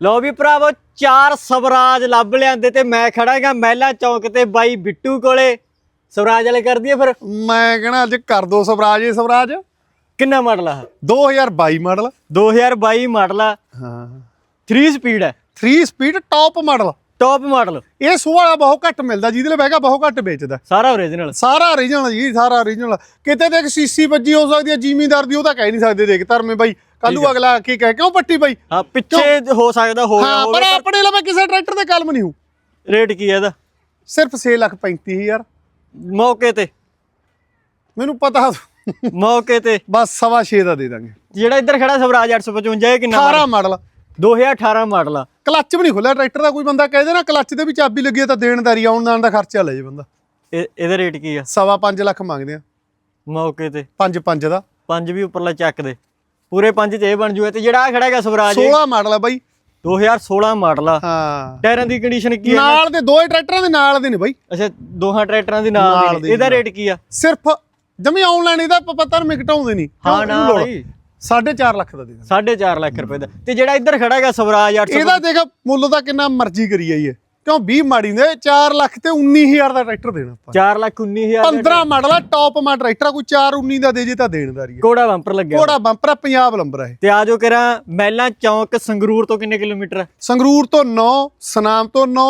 ਲੋ ਵੀ ਭਰਾਵੋ ਚਾਰ ਸਵਰਾਜ ਲੱਭ ਲਿਆਂਦੇ ਤੇ ਮੈਂ ਖੜਾਗਾ ਮਹਿਲਾ ਚੌਂਕ ਤੇ ਬਾਈ ਬਿੱਟੂ ਕੋਲੇ। ਸਵਰਾਜ ਵਾਲੇ ਕਰ ਦਈਏ ਫਿਰ? ਮੈਂ ਕਹਣਾ ਅੱਜ ਕਰ ਦੋ ਸਵਰਾਜ ਇਹ ਸਵਰਾਜ। ਕਿੰਨਾ ਮਾਡਲ ਆ 2022 ਮਾਡਲ। 2022 ਮਾਡਲ ਆ। ਹਾਂ। 3 ਸਪੀਡ ਹੈ 3 speed top model top model ਇਹ ਸੂ ਵਾਲਾ ਬਹੁਤ ਘੱਟ ਮਿਲਦਾ ਜਿਹਦੇ ਲਈ ਬਹਿਗਾ ਬਹੁਤ ਘੱਟ ਵੇਚਦਾ। ਸਾਰਾ ਓਰੀਜਨਲ ਸਾਰਾ ਓਰੀਜਨਲ ਜੀ ਸਾਰਾ ਓਰੀਜਨਲ ਕਿਤੇ ਤੇ ਇੱਕ ਸੀਸੀ ਵੱਜੀ ਹੋ ਸਕਦੀ ਹੈ ਜ਼ਿਮੀਂਦਾਰ ਦੀ ਉਹ ਤਾਂ ਕਹਿ ਨਹੀਂ ਸਕਦੇ ਦੇਖ ਧਰਮੇ ਬਾਈ ਕੱਲੂ ਅਗਲਾ ਕੀ ਕਹੇ ਕਿਉਂ ਪੱਟੀ ਬਾਈ? ਹਾਂ ਪਿੱਛੇ ਹੋ ਸਕਦਾ ਹੋ ਗਿਆ ਪਰ ਆਪਣੇ ਲਈ ਕਿਸੇ ਟਰੈਕਟਰ ਤੇ ਕਲਮ ਨਹੀਂ ਹੂ। ਰੇਟ ਕੀ ਹੈ ਇਹਦਾ? ਸਿਰਫ 6 ਲੱਖ 35000 ਮੌਕੇ ਤੇ। ਮੈਨੂੰ ਪਤਾ ਮੌਕੇ ਤੇ। ਬਸ ਸਵਾ 6 ਦਾ ਦੇ ਦਾਂਗੇ। ਜਿਹੜਾ ਇੱਧਰ ਖੜਾ ਸਵਰਾਜ 855 ਇਹ ਕਿੰਨਾ 18 ਮਾਡਲ 2018 ਮਾਡਲ ਆ। ਕਲੱਚ ਵੀ ਨਹੀਂ ਖੁੱਲਿਆ ਟਰੈਕਟਰ ਦਾ ਕੋਈ ਬੰਦਾ ਕਹੇ ਦੇ ਨਾ ਕਲੱਚ ਦੇ ਵੀ ਚਾਬੀ ਲੱਗੀ ਹੈ ਤਾਂ ਦੇਣਦਾਰੀ ਆਉਣ ਜਾਣ ਦਾ ਖਰਚਾ ਲੈ ਜੇ ਬੰਦਾ। ਇਹ- ਇਹਦਾ ਰੇਟ ਕੀ ਆ? ਸਵਾ 5 ਲੱਖ ਮੰਗਦੇ ਆ। ਮੌਕੇ ਤੇ। 5 5 ਦਾ। ਪੰਜ ਵੀ ਉੱਪਰਲਾ ਚੱਕ ਦੇ। ਪੂਰੇ ਪੰਜ ਚ ਇਹ ਬਣ ਜੂਏ ਤੇ ਜਿਹੜਾ ਖੜਾ ਹੈਗਾ ਸਵਰਾਜ। ਇਹ 16 ਮਾਡਲ ਆ ਬਾਈ। 2016 ਮਾਡਲ ਆ। ਹਾਂ। ਟਾਇਰਾਂ ਦੀ ਕੰਡੀਸ਼ਨ ਕੀ ਹੈ ਨਾਲ ਦੇ ਦੋਏ ਟਰੈਕਟਰਾਂ ਦੇ ਨਾਲ ਦੇ ਨੇ ਬਾਈ। ਅੱਛਾ ਦੋਹਾਂ ਟਰੈਕਟਰਾਂ ਦੀ ਨਾਲ ਇਹਦਾ ਰੇਟ ਕੀ ਆ? ਸਿਰਫ ਜਮੀ ਆਨਲਾਈਨ ਇਹਦਾ ਪਤਾ ਨਹੀਂ ਘਟਾਉਂਦੇ ਨਹੀਂ ਹਾਂ? ਨਾ। ਬਾਈ। 4.5 ਲੱਖ ਦਾ ਦੇ ਦਾਂਗੇ 4.5 ਲੱਖ ਰੁਪਏ ਦਾ। ਤੇ ਜਿਹੜਾ ਇੱਧਰ ਖੜਾ ਹੈਗਾ ਸਵਰਾਜ 800 ਇਹਦਾ ਦੇਖ ਮੁੱਲ ਦਾ ਕਿੰਨਾ ਮਰਜ਼ੀ ਕਰੀ ਜਾਈਏ। ਕਿਉਂ 20 ਮਾੜੀ ਦੇ 4 ਲੱਖ ਤੇ 19000 ਦਾ ਟਰੈਕਟਰ ਦੇਣਾ ਆਪਾਂ। 4 ਲੱਖ 19000 15 ਮਾਡਲ ਆ ਟੌਪ ਮਾ ਟਰੈਕਟਰ ਕੋਈ 4 19 ਦਾ ਦੇ ਜੇ ਤਾਂ ਦੇਣਦਾਰੀ ਹੈ ਕੋੜਾ ਬੰਪਰ ਲੱਗਿਆ ਕੋੜਾ ਬੰਪਰ ਆ, ਪੰਜਾਬ ਲੰਬਰ ਆ ਤੇ ਆਜੋ ਕਰਾਂ ਮਹਿਲਾ ਚੌਂਕ ਸੰਗਰੂਰ ਤੋਂ ਕਿੰਨੇ ਕਿਲੋਮੀਟਰ ਆ? ਸੰਗਰੂਰ ਤੋਂ 9 ਸਨਾਮ ਤੋਂ 9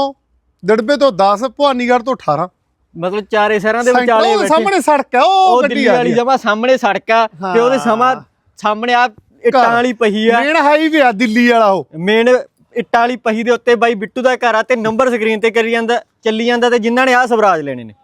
ਦੜਬੇ ਤੋਂ 10 ਭਵਾਨੀਗੜ੍ਹ ਤੋਂ 18 ਮਤਲਬ ਚਾਰੇ ਸ਼ਹਿਰਾਂ ਦੇ ਵਿਚਾਲੇ ਬੈਠੇ। ਸਾਹਮਣੇ ਸੜਕ ਆ ਉਹ ਗੱਡੀ ਵਾਲੀ ਜਮਾ ਸਾਹਮਣੇ ਸੜਕ ਆ ਤੇ ਉਹਦੇ ਸਮਾਂ ਸਾਹਮਣੇ ਆ ਇੱਟਾਂ ਵਾਲੀ ਪਹੀ ਆ। ਮੇਨ ਹਾਈਵੇ ਆ ਦਿੱਲੀ ਵਾਲਾ ਉਹ। ਮੇਨ ਇੱਟਾਂ ਵਾਲੀ ਪਹੀ ਦੇ ਉੱਤੇ ਬਾਈ ਬਿੱਟੂ ਦਾ ਘਰ ਆ ਤੇ ਨੰਬਰ ਸਕਰੀਨ ਤੇ ਕਰੀ ਜਾਂਦਾ ਚੱਲੀ ਜਾਂਦਾ ਤੇ ਜਿਨ੍ਹਾਂ ਨੇ ਆ ਸਵਰਾਜ ਲੈਣੇ ਨੇ।